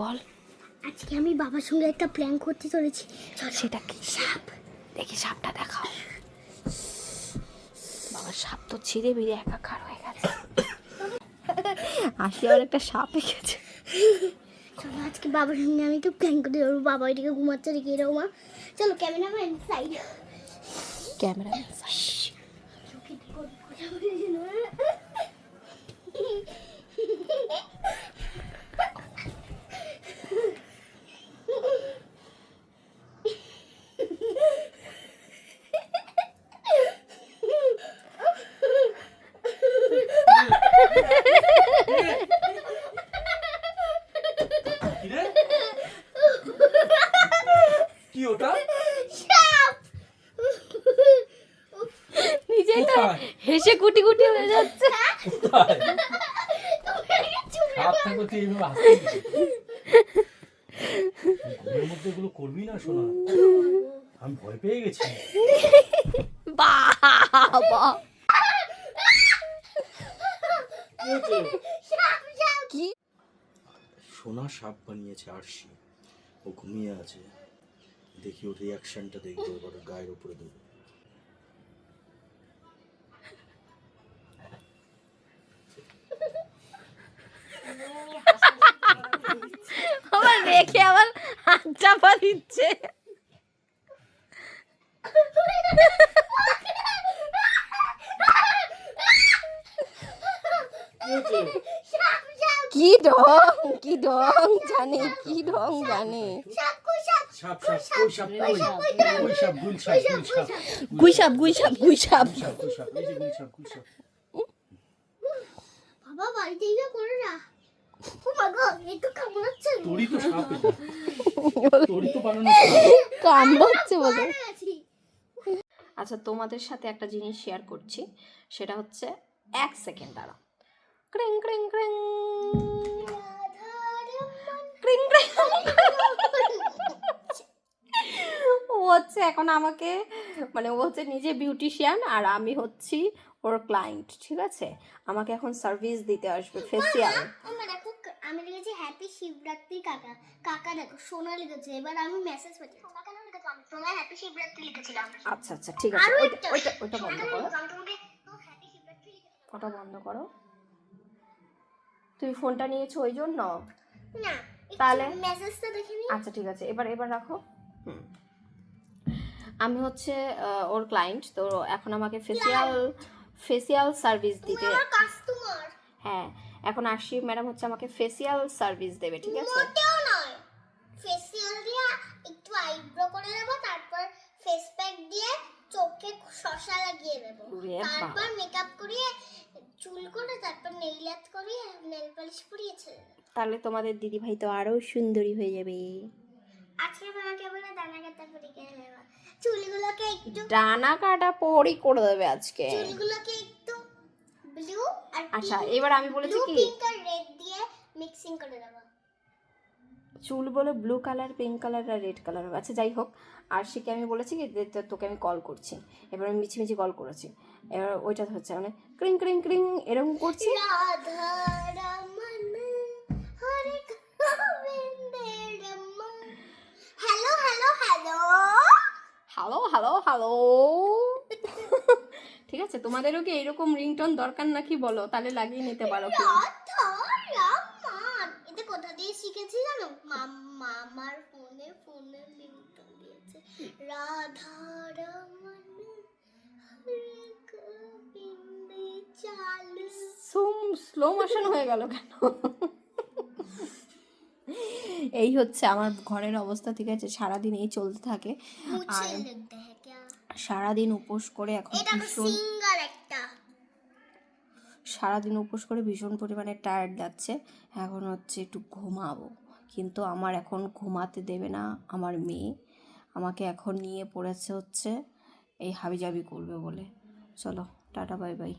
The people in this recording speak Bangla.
বল। আজকে আমি বাবার সঙ্গে একটা প্ল্যান করতে চলেছি। চল সেটা কি? সাপ। দেখি সাপটা দেখাও। বাবা সাপ তো ছিঁড়ে বেরিয়ে একাকার হয়ে গেছে। আসি আর একটা সাপ এঁকেছে। চলো আজকে বাবার সঙ্গে আমি একটু প্ল্যান করতে যাব। বাবা এদিকে ঘুমাচ্ছে রেখে দেবো মা চলো ক্যামেরাম্যান সাইড ক্যামেরা কিরে কি ওটা নিজেই তো হেসে কুটি কুটি হয়ে যাচ্ছে। মধ্যে এগুলো করবি না শোনা আমি ভয় পেয়ে গেছি। বাবা। কি? সোনা সাপ বানিয়েছে আরশি। ও ঘুমিয়ে আছে। দেখি ওর রিয়াকশনটা দেখব এবার গায়ের উপরে দেবো আমার রেখে আবার হাত চাপা দিচ্ছে। কি ঢং কি ঢং জানে কি ঢং জানে। গুইসাপ গুইসাপ গুইসাপ বাবা বাড়িতে করে না। আচ্ছা তোমাদের সাথে একটা জিনিস শেয়ার করছি। সেটা হচ্ছে এক সেকেন্ড ক্রিং ক্রিং ক্রিং ক্রিং। ও হচ্ছে এখন আমাকে মানে ও হচ্ছে নিজে বিউটিশিয়ান আর আমি হচ্ছি ওর ক্লায়েন্ট ঠিক আছে? আমাকে এখন সার্ভিস দিতে আসবে ফেসিয়াল দেখো আমি লিখেছি হ্যাপি শিবরাত্রি কাকা। কাকা দেখো সোনা লিখেছে এবার আমি মেসেজ পাচ্ছি সোনা কেন লিখেছো আমি সোনা হ্যাপি শিবরাত্রি লিখেছিলাম। আচ্ছা আচ্ছা ঠিক আছে ওইটা। ওইটা ওইটা বন্ধ করো। ওটা বন্ধ করো। তুমি ফোনটা নিয়েছো ওই জন্য? না। তাহলে? মেসেজটা দেখে আচ্ছা ঠিক আছে। এবার এবার রাখো। হুম। আমি হচ্ছে ওর ক্লায়েন্ট তো এখন আমাকে ফেসিয়াল ফেসিয়াল সার্ভিস দিতে কাস্টমার হ্যাঁ এখন আশি ম্যাডাম হচ্ছে আমাকে ফেসিয়াল সার্ভিস দেবে ঠিক আছে? মোটেও নয়। ফেসিয়াল দিয়ে একটু আইব্রো করে দেবো তারপর ফেস প্যাক দিয়ে চোখে শশা লাগিয়ে দেবো তারপর মেকআপ করিয়ে করে তারপর নেইল আর্ট করিয়ে নেল পলিশ পরিয়েছে তাহলে তোমাদের দিদি ভাই তো আরও সুন্দরী হয়ে যাবে। আজকে আমাকে বলে দানা কাটা পরীক্ষা নেওয়া চুলগুলোকে একটু ডানা কাটা পরি করে দেবে আজকে। চুলগুলোকে একটু ব্লু আর আচ্ছা এবার আমি বলেছি কি? পিঙ্ক আর রেড দিয়ে মিক্সিং করে দেবো। চুল বলে ব্লু কালার পিঙ্ক কালার আর রেড কালার আচ্ছা যাই হোক আর সেকে আমি বলেছি কি যে তোকে আমি কল করছি। এবার আমি মিছি মিছি কল করেছি। এবার ওইটা হচ্ছে মানে ক্রিং ক্রিং ক্রিং এরকম করছি। Hello hello hello hello hello hello ঠিক আছে তোমাদেরও কি এরকম রিংটোন দরকার নাকি বলো? তাহলে লাগিয়ে নিতে পারো কি রাধা রমন এটা কোথা দিয়ে শিখেছি জানো মাম্মা আমার ফোনে লিঙ্কটা দিয়েছে। রাধা রমন হরে চাল সুম স্লো মোশন হয়ে গেল কেন? এই হচ্ছে আমার ঘরের অবস্থা ঠিক আছে? সারাদিন এই চলতে থাকে। আর সারাদিন উপোস করে এখন ভীষণ সারাদিন উপোস করে ভীষণ পরিমাণে টায়ার্ড যাচ্ছে। এখন হচ্ছে একটু ঘুমাবো। কিন্তু আমার এখন ঘুমাতে দেবে না আমার মেয়ে। আমাকে এখন নিয়ে পড়েছে হচ্ছে এই হাবিজাবি করবে বলে। চলো, টাটা, বাই বাই।